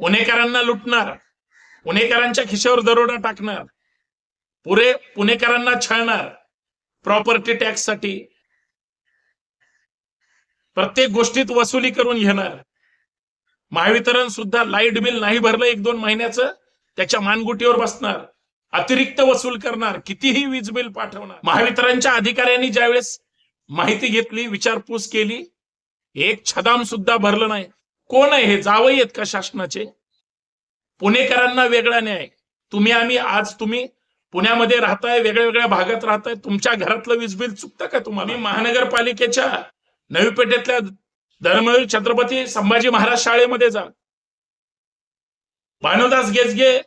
पुणेकरांना लुटणार पुणेकरांच्या खिशावर दरोडा टाकणार पुरे पुणेकरांना छळणार प्रॉपर्टी टॅक्ससाठी प्रत्येक गोष्टीत वसुली करून घेणार. महावितरण सुद्धा लाइट बिल नाही भरलं एक दोन महिन्याचं त्याच्या मानगुटीवर बसणार अतिरिक्त वसूल करणार कितीही वीज बिल पाठवणार. महावितरणच्या अधिकाऱ्यांनी ज्यावेळेस माहिती घेतली विचारपूस केली एक छदाम सुद्धा भरलं नाही. कोण आहे हे? जावई आहेत का शासनाचे? पुणेकरांना वेगळा न्याय. तुम्ही आम्ही आज तुम्ही पुण्यामध्ये राहताय वेगळ्या वेगळ्या भागात राहताय तुमच्या घरातलं वीज बिल चुकतं का तुम्हाला? महानगरपालिकेच्या नवी पेठेतल्या धर्मवीर छत्रपती संभाजी महाराज शाळेमध्ये जा. भानुदास गेजगे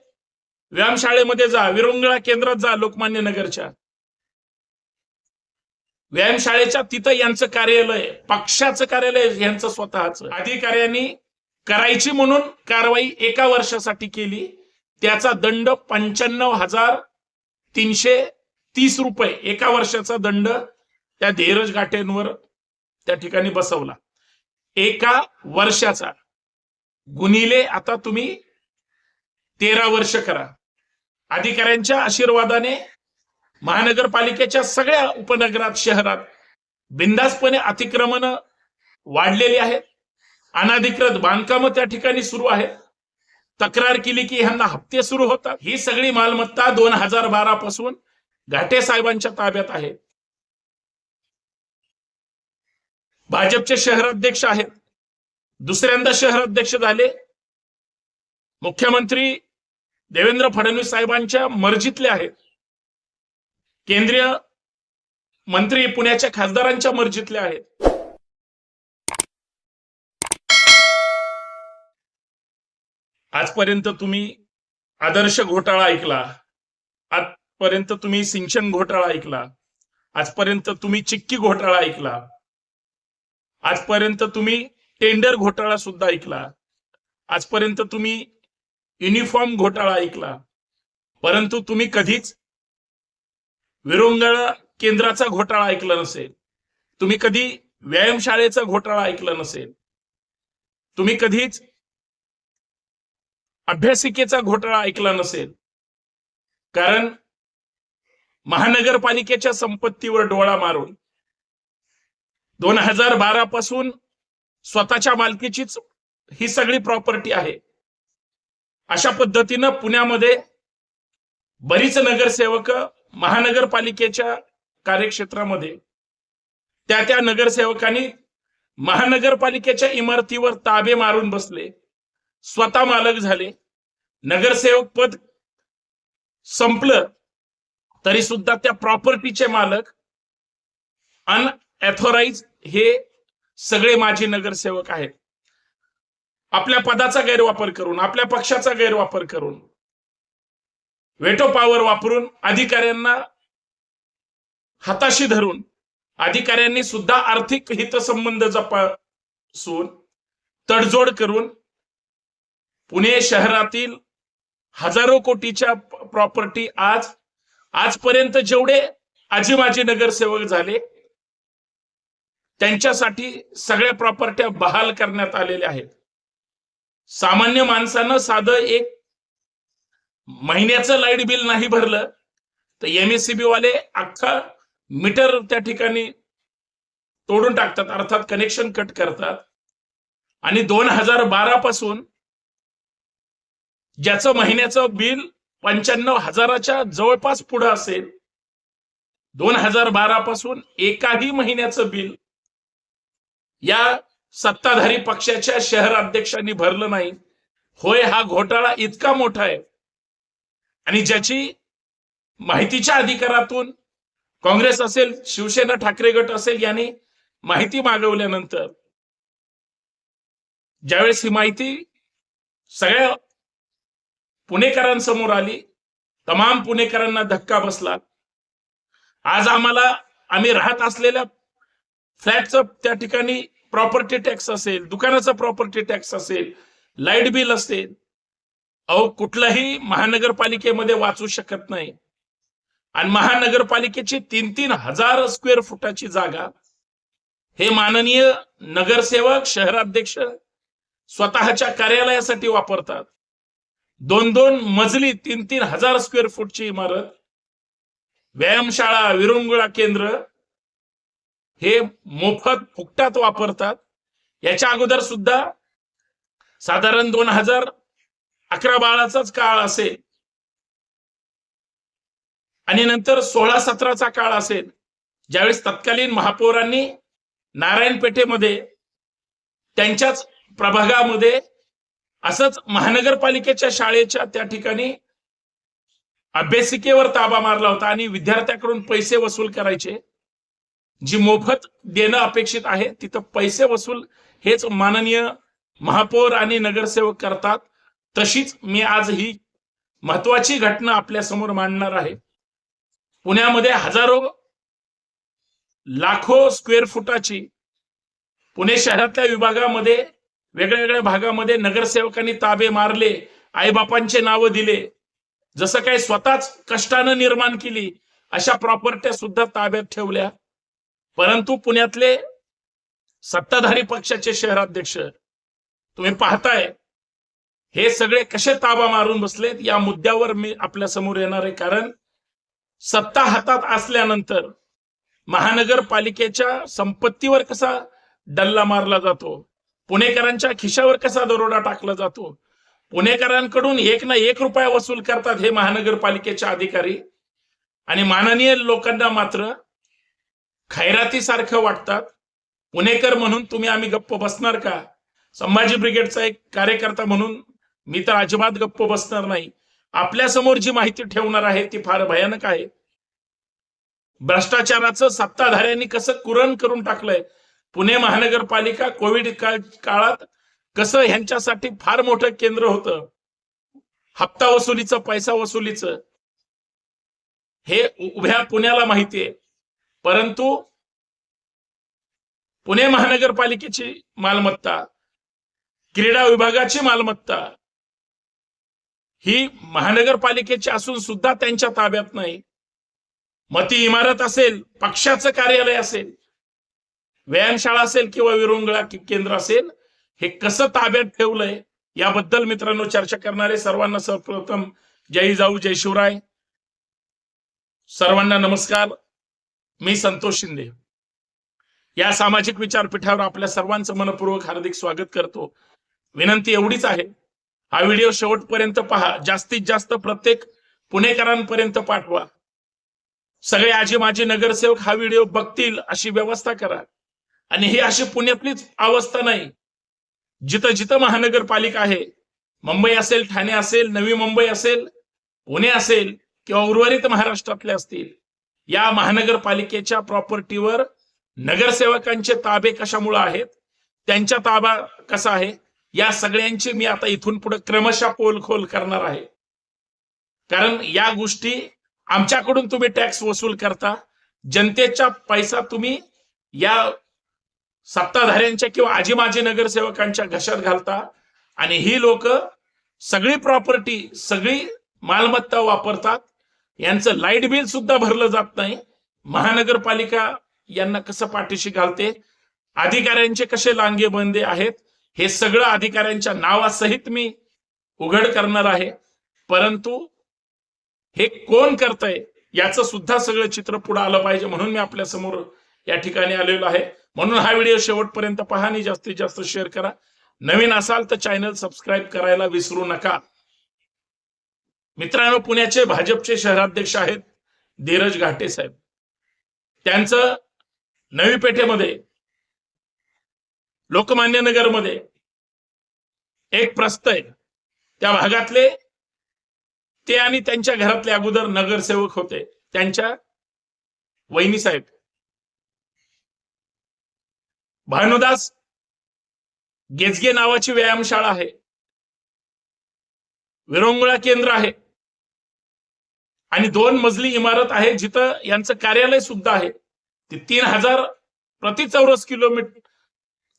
व्यायामशाळेमध्ये जा. विरंगुळा केंद्रात जा लोकमान्य नगरच्या. व्यायामशाळेच्या तिथं यांचं कार्यालय पक्षाचं कार्यालय यांचं स्वतःच. अधिकाऱ्यांनी करायची म्हणून कारवाई एका वर्षासाठी केली. त्याचा दंड पंच्याण्णव हजार तीनशे तीस रुपये एका वर्षाचा दंड त्या धीरज गाठेंवर त्या ठिकाणी बसवला. एका वर्षाचा. गुणिले आता तुम्ही तेरा वर्ष करा. अधिकाऱ्यांच्या आशीर्वादाने महानगरपालिकेच्या सगळ्या उपनगरात शहरात बिंदासपणे अतिक्रमण वाढलेली आहेत. अनाधिकृत बांधकामं त्या ठिकाणी सुरू आहेत. तक्रार केली की ह्यांना हप्ते सुरू होतात. ही सगळी मालमत्ता दोन हजार बारा पासून घाटे साहेबांच्या ताब्यात आहे. भाजपचे शहराध्यक्ष आहेत. दुसऱ्यांदा शहराध्यक्ष झाले. मुख्यमंत्री देवेंद्र फडणवीस साहेबांच्या मर्जीतले आहेत. केंद्रीय मंत्री पुण्याच्या खासदारांच्या मर्जीतले आहेत. आजपर्यंत तुम्ही आदर्श घोटाळा ऐकला. आजपर्यंत तुम्ही सिंचन घोटाळा ऐकला. आजपर्यंत तुम्ही चिक्की घोटाळा ऐकला. आजपर्यंत तुम्ही टेंडर घोटाळा सुद्धा ऐकला. आजपर्यंत तुम्ही युनिफॉर्म घोटाळा ऐकला. परंतु तुम्ही कधीच विरंगळ केंद्राचा घोटाळा ऐकला नसेल. तुम्ही कधी व्यायामशाळेचा घोटाळा ऐकला नसेल. तुम्ही कधीच अभ्यासिकेचा घोटाळा ऐकला नसेल. कारण महानगरपालिकेच्या संपत्तीवर डोळा मारून दोन हजार बारा पासून स्वतःच्या मालकीचीच ही सगळी प्रॉपर्टी आहे. अशा पद्धतीनं पुण्यामध्ये बरीच नगरसेवक महानगरपालिकेच्या कार्यक्षेत्रामध्ये त्या त्या नगरसेवकांनी महानगरपालिकेच्या इमारतीवर ताबे मारून बसले. स्वतः मालक झाले. नगरसेवक पद संपलं तरी सुद्धा त्या प्रॉपर्टीचे मालक अनऑथोराइज हे सगळे माजी नगरसेवक आहेत. आपल्या पदाचा गैरवापर करून आपल्या पक्षाचा गैरवापर करून वेटो पॉवर वापरून अधिकाऱ्यांना हाताशी धरून अधिकाऱ्यांनी सुद्धा आर्थिक हितसंबंध जपासून तडजोड करून पुणे शहरातील हजारो कोटीच्या प्रॉपर्टी आज आजपर्यंत जेवढे आजी माजी नगरसेवक झाले त्यांच्यासाठी सगळ्या प्रॉपर्ट्या बहाल करण्यात आलेल्या आहेत. सामान्य माणसानं साधं एक महिन्याचं लाइट बिल नाही भरलं तर एमएससीबी वाले अख्खा मीटर त्या ठिकाणी तोडून टाकतात अर्थात कनेक्शन कट करतात. आणि दोन हजार बारा पासून ज्याचं महिन्याचं बिल पंच्याण्णव हजाराच्या जवळपास पुढं असेल दोन हजार बारा पासून एकाही महिन्याचं बिल या सत्ताधारी पक्षाच्या शहर अध्यक्षांनी भरलं नाही. होय हा घोटाळा इतका मोठा आहे आणि ज्याची माहितीच्या अधिकारातून काँग्रेस असेल शिवसेना ठाकरे गट असेल यांनी माहिती मागवल्यानंतर ज्यावेळेस ही माहिती सगळ्या पुणेकरांसमोर आली तमाम पुणेकरांना धक्का बसला. आज आम्हाला आम्ही राहत असलेल्या फ्लॅटचं त्या ठिकाणी प्रॉपर्टी टॅक्स असेल दुकानाचा प्रॉपर्टी टॅक्स असेल लाइट बिल असेल अहो कुठलाही महानगरपालिकेमध्ये वाचू शकत नाही. आणि महानगरपालिकेची तीन तीन हजार स्क्वेअर फुटाची जागा हे माननीय नगरसेवक शहराध्यक्ष स्वतःच्या कार्यालयासाठी वापरतात. दोन दोन मजली तीन तीन हजार स्क्वेअर फूटची इमारत व्यायामशाळा विरंगुळा केंद्र हे मोफत फुकटात वापरतात. याच्या अगोदर सुद्धा साधारण दोन हजार अकरा बाळाचाच काळ असेल. आणि नंतर सोळा सतराचा काळ असेल. ज्यावेळेस तत्कालीन महापौरांनी नारायण पेठेमध्ये त्यांच्याच प्रभागामध्ये असंच महानगरपालिकेच्या शाळेच्या त्या ठिकाणी अभ्यासिकेवर ताबा मारला होता आणि विद्यार्थ्याकडून पैसे वसूल करायचे. जी मोफत देणं अपेक्षित आहे तिथं पैसे वसूल हेच माननीय महापौर आणि नगरसेवक करतात. तशीच मी आज ही महत्वाची घटना आपल्यासमोर मांडणार आहे. पुण्यामध्ये हजारो लाखो स्क्वेअर फुटाची पुणे शहरातल्या विभागामध्ये वेगळ्या वेगळ्या भागामध्ये नगरसेवकांनी ताबे मारले आईबापांचे नावं दिले. जसं काही स्वतःच कष्टानं निर्माण केली अशा प्रॉपर्ट्या सुद्धा ताब्यात ठेवल्या. परंतु पुण्यातले सत्ताधारी पक्षाचे शहराध्यक्ष तुम्ही पाहताय हे सगळे कसे ताबा मारून बसलेत या मुद्द्यावर मी आपल्यासमोर येणार आहे. कारण सत्ता हातात असल्यानंतर महानगरपालिकेच्या संपत्तीवर कसा डल्ला मारला जातो पुणेकरांच्या खिशावर कसा दरोडा टाकला जातो पुणेकरांकडून एक ना एक रुपया वसूल करतात हे महानगरपालिकेचे अधिकारी. आणि माननीय लोकांना मात्र खैरातीसारखं वाटतात. पुणेकर म्हणून तुम्ही आम्ही गप्प बसणार का? संभाजी ब्रिगेडचा एक कार्यकर्ता म्हणून मी तर अजिबात गप्प बसणार नाही. आपल्यासमोर जी माहिती ठेवणार आहे ती फार भयानक आहे. भ्रष्टाचाराचं सत्ताधाऱ्यांनी कसं कुरण करून टाकलंय? पुणे महानगरपालिका कोविड काळात कसं ह्यांच्यासाठी फार मोठं केंद्र होतं? हप्ता वसुलीचं पैसा वसुलीचं. हे उभ्या पुण्याला माहिती आहे. परंतु पुणे महानगरपालिकेची मालमत्ता क्रीडा विभागाची मालमत्ता ही महानगरपालिकेची असून सुद्धा त्यांच्या ताब्यात नाही. मग ती इमारत असेल पक्षाचं कार्यालय असेल व्यायामशाळा असेल किंवा विरंगुळा केंद्र असेल हे कसं ताब्यात ठेवलंय याबद्दल मित्रांनो चर्चा करणारे सर्वांना सर्वप्रथम जय जाऊ जय शिवराय. सर्वांना नमस्कार. मी संतोष शिंदे. या सामाजिक विचारपीठावर आपल्या सर्वांचं मनपूर्वक हार्दिक स्वागत करतो. विनंती एवढीच आहे हा व्हिडिओ शेवटपर्यंत पहा. जास्तीत जास्त प्रत्येक पुणेकरांपर्यंत पाठवा. सगळे आजी माजी नगरसेवक हा व्हिडिओ बघतील अशी व्यवस्था करा. आणि ही अशी पुण्यातलीच अवस्था नाही. जिथं जिथं महानगरपालिका आहे मुंबई असेल ठाणे असेल नवी मुंबई असेल पुणे असेल किंवा उर्वरित महाराष्ट्रातले असतील या महानगरपालिकेच्या प्रॉपर्टीवर नगरसेवकांचे ताबे कशामुळे आहेत? त्यांच्या ताबा कसा आहे? या सगळ्यांची मी आता इथून पुढे क्रमशः पोलखोल करणार आहे. कारण या गोष्टी आमच्याकडून तुम्ही टॅक्स वसूल करता जनतेचा पैसा तुम्ही या सत्ताधाऱ्यांच्या किंवा आजी माजी नगरसेवकांच्या घशात घालता आणि ही लोक सगळी प्रॉपर्टी सगळी मालमत्ता वापरतात. यांचं लाइट बिल सुद्धा भरलं जात नाही. महानगरपालिका यांना कसं पाठीशी घालते? अधिकाऱ्यांचे कसे लांगे बंदे आहेत? हे सगळं अधिकाऱ्यांच्या नावासहित मी उघड करणार आहे. परंतु हे कोण करतंय याचं सुद्धा सगळं चित्र पुढे आलं पाहिजे म्हणून मी आपल्यासमोर या ठिकाणी आलेलो आहे. म्हणून हा व्हिडिओ शेवटपर्यंत पहा आणि जास्तीत जास्त शेअर करा. नवीन असाल तर चॅनल सबस्क्राईब करायला विसरू नका. मित्रांनो पुण्याचे भाजपचे शहराध्यक्ष आहेत धीरज घाटे साहेब. त्यांचं नवी पेठेमध्ये लोकमान्य नगरमध्ये एक प्रस्त आहे. त्या भागातले ते आणि त्यांच्या घरातले अगोदर नगरसेवक होते. त्यांच्या वहिनी साहेब. भानुदास गेजगे नावाची व्यायामशाळा आहे. विरंगुळा केंद्र आहे. आणि दोन मजली इमारत आहे जिथं यांचं कार्यालय सुद्धा आहे. ती तीन हजार प्रति चौरस किलोमीटर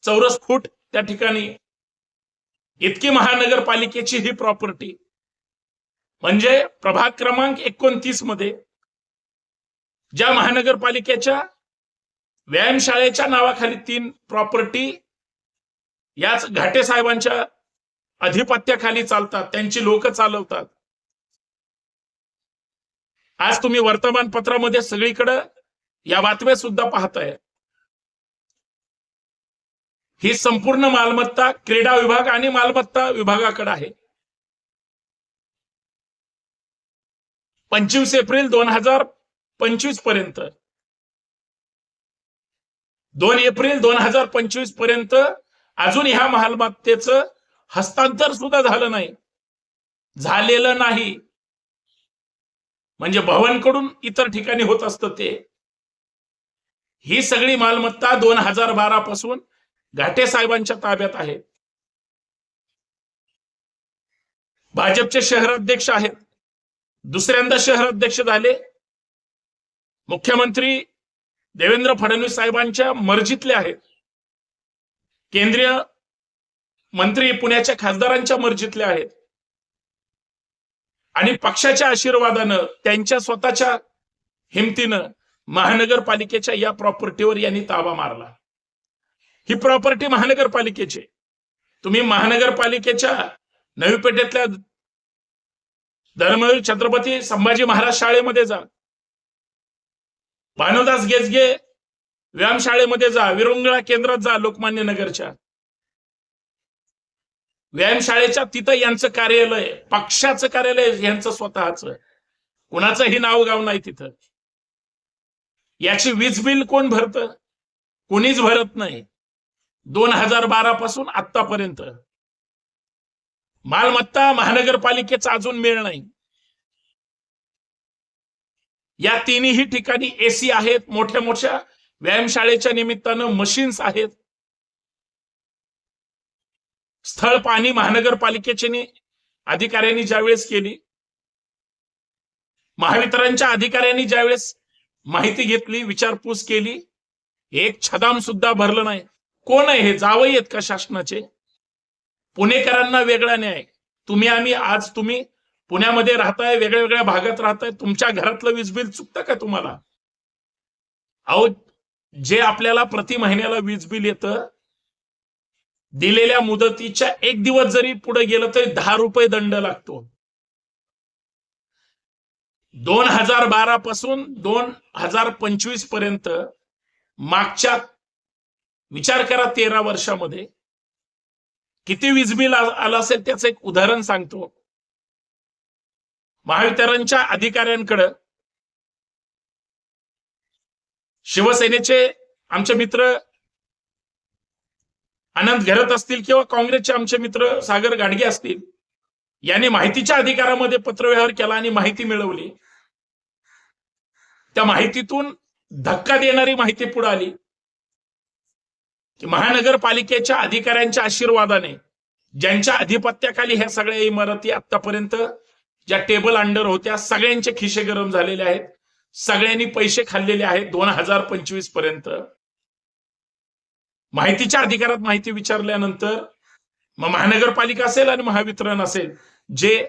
चौरस फूट त्या ठिकाणी. इतकी महानगरपालिकेची ही प्रॉपर्टी म्हणजे प्रभाग क्रमांक एकोणतीसमध्ये ज्या महानगरपालिकेच्या व्यायामशाळेच्या नावाखाली तीन प्रॉपर्टी याच घाटे साहेबांच्या अधिपत्याखाली चालतात. त्यांची लोक चालवतात. आज तुम्ही वर्तमानपत्रामध्ये सगळीकडं या बातम्या सुद्धा पाहताय. ही संपूर्ण मालमत्ता क्रीडा विभाग आणि मालमत्ता विभागाकडे आहे. पंचवीस एप्रिल दोन हजार पंचवीसपर्यंत. दोन एप्रिल दोन हजार पंचवीसपर्यंत अजून ह्या मालमत्तेचं हस्तांतर सुद्धा झालं नाही. झालेलं नाही. म्हणजे भवनकडून इतर ठिकाणी होत असतं ते. ही सगळी मालमत्ता दोन हजार बारा पासून घाटे साहेबांच्या ताब्यात आहे भाजपचे शहराध्यक्ष आहेत. दुसऱ्यांदा शहराध्यक्ष झाले. मुख्यमंत्री देवेंद्र फडणवीस साहेबांच्या मर्जीतले आहेत. केंद्रीय मंत्री पुण्याच्या खासदारांच्या मर्जीतले आहेत. आणि पक्षाच्या आशीर्वादानं त्यांच्या स्वतःच्या हिमतीनं महानगरपालिकेच्या या प्रॉपर्टीवर यांनी ताबा मारला. ही प्रॉपर्टी महानगरपालिकेची आहे. तुम्ही महानगरपालिकेच्या नवी पेठेतल्या धर्मवीर छत्रपती संभाजी महाराज शाळेमध्ये जा. भानुदास गेजगे व्यायामशाळेमध्ये जा. विरुंगळा केंद्रात जा लोकमान्य नगरच्या. व्यायामशाळेच्या तिथं यांचं कार्यालय पक्षाचं कार्यालय यांचं स्वतःच. कुणाचंही नाव गाव नाही तिथं. याची वीज बिल कोण भरत? कोणीच भरत नाही. दोन हजार बारा पासून आतापर्यंत मालमत्ता महानगरपालिकेचा अजून मिळ नाही. या तिन्ही ठिकाणी एसी आहेत मोठ्या मोठ्या व्यायामशाळेच्या निमित्तानं मशीन्स आहेत. स्थळ पाणी महानगरपालिकेचे अधिकाऱ्यांनी ज्यावेळेस केली. महावितरणच्या अधिकाऱ्यांनी ज्यावेळेस माहिती घेतली विचारपूस केली एक छदाम सुद्धा भरलं नाही. कोण आहे हे? जावई आहेत का शासनाचे? पुणेकरांना वेगळा न्याय. तुम्ही आम्ही आज तुम्ही पुण्यामध्ये राहताय वेगळ्या वेगळ्या भागात राहताय तुमच्या घरातलं वीज बिल चुकतं का तुम्हाला? अहो जे आपल्याला प्रति महिन्याला वीज बिल येतं दिलेल्या मुदतीच्या एक दिवस जरी पुढे गेलं तरी दहा रुपये दंड लागतो. दोन हजार बारा पासून दोन हजार पंचवीसपर्यंत मागच्या विचार करा तेरा वर्षामध्ये. किती वीज बिल आलं असेल त्याचं एक उदाहरण सांगतो. महावितरणच्या अधिकाऱ्यांकडं शिवसेनेचे आमचे मित्र आनंद घेरत असतील किंवा काँग्रेसचे आमचे मित्र सागर गाडगे असतील यांनी माहितीच्या अधिकारामध्ये पत्रव्यवहार केला आणि माहिती मिळवली. त्या माहितीतून धक्का देणारी माहिती पुढे आली. महानगरपालिकेच्या अधिकाऱ्यांच्या आशीर्वादाने ज्यांच्या अधिपत्याखाली ह्या सगळ्या इमारती आतापर्यंत ज्या टेबल अंडर होत्या सगळ्यांचे खिशे गरम झालेले आहेत. सगळ्यांनी पैसे खाल्लेले आहेत दोन हजार पंचवीसपर्यंत. माहितीच्या अधिकारात माहिती विचारल्यानंतर मग महानगरपालिका असेल आणि महावितरण असेल जे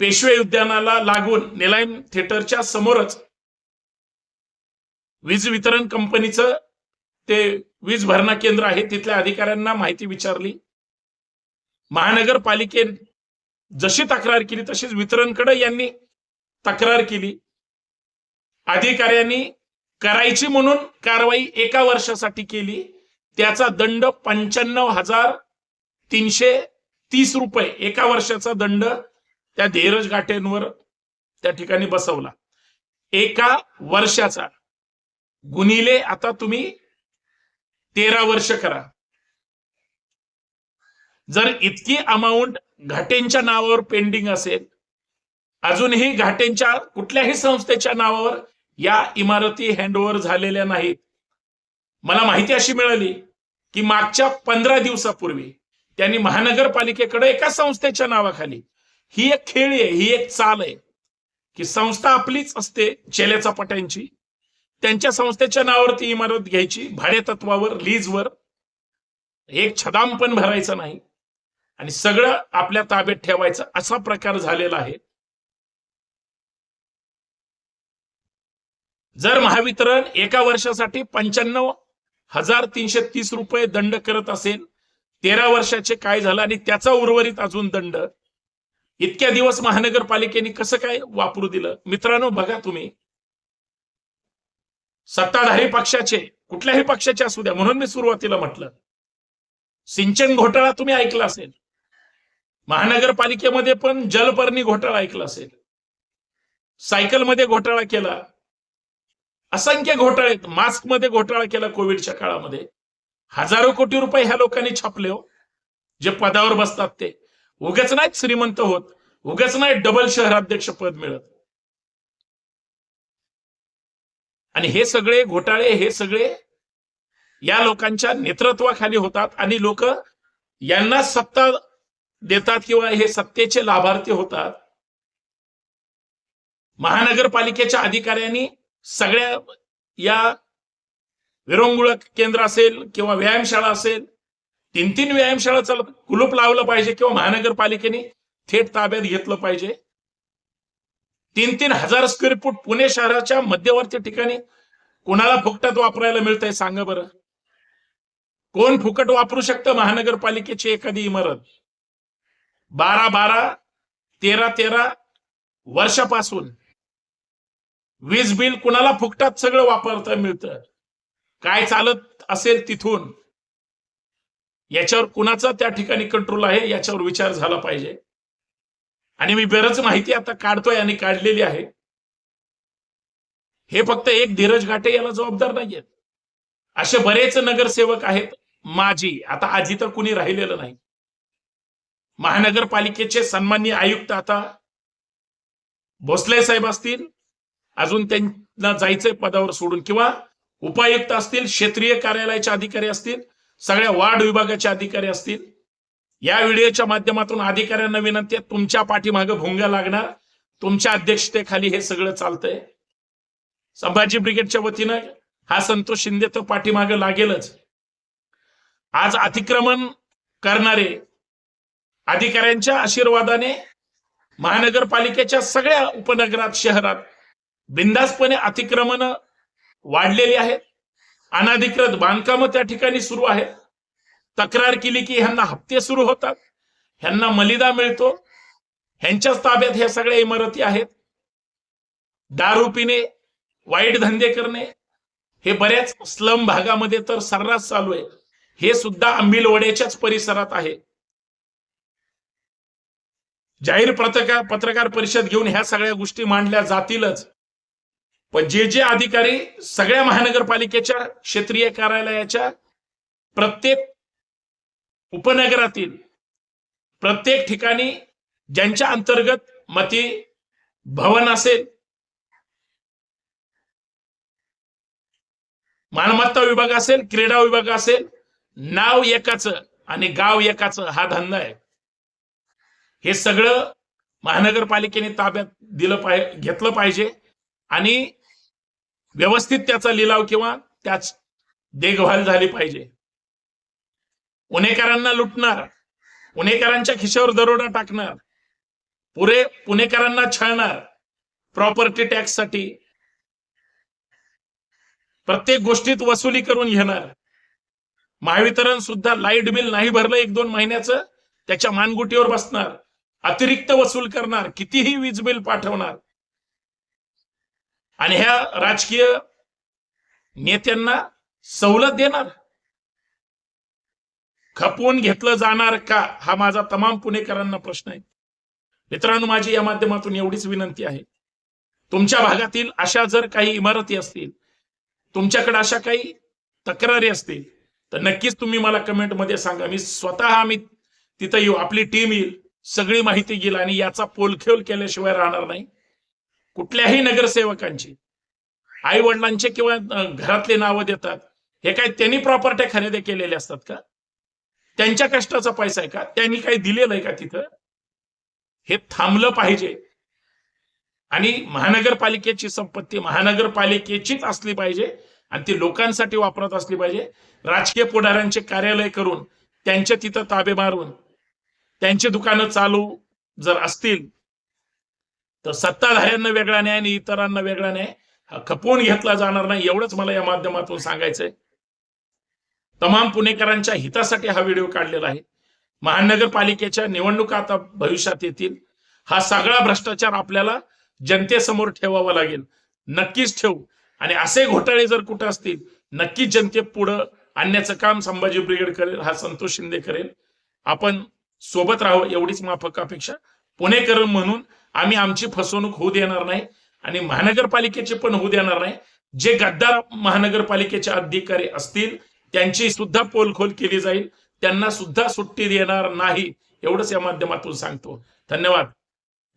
पेशवे उद्यानाला लागून निलायम थिएटरच्या समोरच वीज वितरण कंपनीचं ते वीज भरणा केंद्र आहे तिथल्या अधिकाऱ्यांना माहिती विचारली. महानगरपालिके जशी तक्रार केली तशीच वितरणकडे यांनी तक्रार केली. अधिकाऱ्यांनी करायची म्हणून कारवाई एका वर्षासाठी केली. त्याचा दंड पंच्याण्णव हजार तीनशे तीस रुपये एका वर्षाचा दंड त्या धीरज गाठेंवर त्या ठिकाणी बसवला. एका वर्षाचा. गुणिले आता तुम्ही तेरा वर्ष करा. जर इतकी अमाऊंट घाटेंच्या नावावर पेंडिंग असेल अजूनही घाटेंच्या कुठल्याही संस्थेच्या नावावर या इमारती हँडओव्हर झालेल्या नाहीत. मला माहिती अशी मिळाली की मागच्या पंधरा दिवसापूर्वी त्यांनी महानगरपालिकेकडे एका संस्थेच्या नावाखाली ही एक खेळी आहे ही एक चाल आहे की संस्था आपलीच असते चेल्याचा पट्यांची त्यांच्या संस्थेच्या नावावर ती इमारत घ्यायची भाडे तत्वावर लीजवर. एक छदाम पण भरायचं नाही. आणि सगळं आपल्या ताब्यात ठेवायचं असा प्रकार झालेला आहे. जर महावितरण एका वर्षासाठी पंच्याण्णव हजार तीनशे तीस रुपये दंड करत असेल तेरा वर्षाचे काय झालं आणि त्याचा उर्वरित अजून दंड? इतक्या दिवस महानगरपालिकेने कसं काय वापरू दिलं? मित्रांनो बघा तुम्ही. सत्ताधारी पक्षाचे कुठल्याही पक्षाचे असू द्या. म्हणून मी सुरुवातीला म्हटलं सिंचन घोटाळा तुम्ही ऐकला असेल. महानगरपालिकेमध्ये पण जलपर्णी घोटाळा ऐकला असेल. सायकलमध्ये घोटाळा केला. असंख्य घोटाळे मास्कमध्ये घोटाळा केला कोविडच्या काळामध्ये. हजारो कोटी रुपये ह्या लोकांनी छापले हो. जे पदावर बसतात ते. उगच नाहीत श्रीमंत होत. उगच नाही डबल शहराध्यक्ष पद मिळत. आणि हे सगळे घोटाळे हे सगळे या लोकांच्या नेतृत्वाखाली होतात आणि लोक यांना सत्ता देतात किंवा हे सत्तेचे लाभार्थी होतात. महानगरपालिकेच्या अधिकाऱ्यांनी सगळ्या या विरंगुळ केंद्र असेल किंवा व्यायामशाळा असेल तीन तीन व्यायामशाळा चालत कुलूप लावलं पाहिजे किंवा महानगरपालिकेने थेट ताब्यात घेतलं पाहिजे. तीन तीन हजार स्क्वेअर फूट पुणे शहराच्या मध्यवर्ती ठिकाणी कोणाला फुकटात वापरायला मिळतंय सांगा बरं. कोण फुकट वापरू शकतं महानगरपालिकेची एखादी इमारत? बारा बारा तेरा तेरा वर्षापासून वीज बिल कुणाला फुकटात सगळं वापरता मिळतं? काय चालत असेल तिथून? याच्यावर कुणाचा त्या ठिकाणी कंट्रोल आहे? याच्यावर विचार झाला पाहिजे. आणि मी बरंच माहिती आता काढतोय आणि काढलेली आहे. हे फक्त एक धीरज घाटे याला जबाबदार नाहीयेत. असे बरेच नगरसेवक आहेत माझी आता आजी तर कुणी राहिलेलं नाही. महानगरपालिकेचे सन्माननीय आयुक्त आता भोसले साहेब असतील अजून त्यांना जायचंय पदावर सोडून. किंवा उपायुक्त असतील क्षेत्रीय कार्यालयाचे अधिकारी असतील सगळ्या वार्ड विभागाचे अधिकारी असतील या व्हिडिओच्या माध्यमातून अधिकाऱ्यांना विनंती आहे तुमच्या पाठीमागे भोंग्या लागणार तुमच्या अध्यक्षतेखाली हे सगळं चालतंय. संभाजी ब्रिगेडच्या वतीनं हा संतोष शिंदे तर पाठीमागं लागेलच. आज अतिक्रमण करणारे अधिकाऱ्यांच्या आशीर्वादाने महानगरपालिकेच्या सगळ्या उपनगरात शहरात बिंदासपणे अतिक्रमण वाढलेली आहेत. अनाधिकृत बांधकामं त्या ठिकाणी सुरू आहेत. तक्रार केली की ह्यांना हप्ते सुरू होतात ह्यांना मलिदा मिळतो ह्यांच्याच ताब्यात ह्या सगळ्या इमारती आहेत. दारू पिणे वाईट धंदे करणे हे बऱ्याच स्लम भागामध्ये तर सर्रास चालू आहे. हे सुद्धा आंबिलवड्याच्याच परिसरात आहे. जाहीर पत्रकार पत्रकार परिषद घेऊन ह्या सगळ्या गोष्टी मांडल्या जातीलच. पण जे जे अधिकारी सगळ्या महानगरपालिकेच्या क्षेत्रीय कार्यालयाच्या प्रत्येक उपनगरातील प्रत्येक ठिकाणी ज्यांच्या अंतर्गत मती भवन असेल मालमत्ता विभाग असेल क्रीडा विभाग असेल नाव एकाच आणि गाव एकाच हा धंदा आहे. हे सगळं महानगरपालिकेने ताब्यात दिलं पाहिजे घेतलं पाहिजे आणि व्यवस्थित त्याचा लिलाव किंवा त्याच देखभाल झाली पाहिजे. पुणेकरांना लुटणार पुणेकरांच्या खिशावर दरोडा टाकणार पुरे पुणेकरांना छळणार प्रॉपर्टी टॅक्ससाठी. प्रत्येक गोष्टीत वसुली करून घेणार. महावितरण सुद्धा लाइट बिल नाही भरलं एक दोन महिन्याचं त्याच्या मानगुटीवर बसणार अतिरिक्त वसूल करणार कितीही वीज बिल पाठवणार. आणि ह्या राजकीय नेत्यांना सवलत देणार. खपवून घेतलं जाणार का? हा माझा तमाम पुणेकरांना प्रश्न आहे. मित्रांनो माझी या माध्यमातून एवढीच विनंती आहे. तुमच्या भागातील अशा जर काही इमारती असतील तुमच्याकडे अशा काही तक्रारी असतील तर नक्कीच तुम्ही मला कमेंटमध्ये सांगा. मी स्वतः आम्ही तिथं येऊ आपली टीम येईल सगळी माहिती घेईल आणि याचा पोलखेल केल्याशिवाय राहणार नाही. कुठल्याही नगरसेवकांची आई वडिलांचे किंवा घरातले नावं देतात हे काय त्यांनी प्रॉपर्ट्या खरेदी केलेल्या असतात का? त्यांच्या कष्टाचा पैसा आहे का? त्यांनी काही दिलेलं आहे का तिथं? हे थांबलं पाहिजे. आणि महानगरपालिकेची संपत्ती महानगरपालिकेचीच असली पाहिजे आणि ती लोकांसाठी वापरत असली पाहिजे. राजकीय पुढाऱ्यांचे कार्यालय करून त्यांच्या तिथं ताबे मारून त्यांची दुकानं चालू जर असतील तर सत्ताधाऱ्यांना वेगळा न्याय आणि इतरांना वेगळा न्याय हा खपवून घेतला जाणार नाही एवढंच मला या माध्यमातून सांगायचंय. तमाम पुणेकरांच्या हितासाठी हा व्हिडिओ काढलेला आहे. महानगरपालिकेच्या निवडणुका आता भविष्यात येतील. हा सगळा भ्रष्टाचार आपल्याला जनतेसमोर ठेवावा लागेल. नक्कीच ठेवू. आणि असे घोटाळे जर कुठे असतील नक्कीच जनते पुढं आणण्याचं काम संभाजी ब्रिगेड करेल हा संतोष शिंदे करेल. आपण सोबत राहू एवढीच माफक अपेक्षा. पुणेकर म्हणून आम्ही आमची फसवणूक होऊ देणार नाही आणि महानगरपालिकेची पण होऊ देणार नाही. जे गद्दार महानगरपालिकेचे अधिकारी असतील त्यांची सुद्धा पोलखोल केली जाईल. त्यांना सुद्धा सुट्टी देणार नाही एवढंच या माध्यमातून सांगतो. धन्यवाद.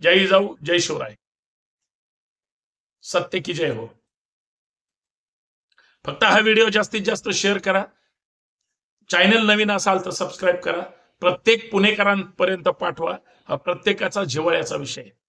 जय जाऊ जय शिवराय. सत्य की जय हो. फक्त हा व्हिडिओ जास्तीत जास्त शेअर करा. चॅनल नवीन असाल तर सबस्क्राईब करा. प्रत्येक पुणेकरांपर्यंत पाठवा. हा प्रत्येकाचा जिव्हाळ्याचा विषय आहे.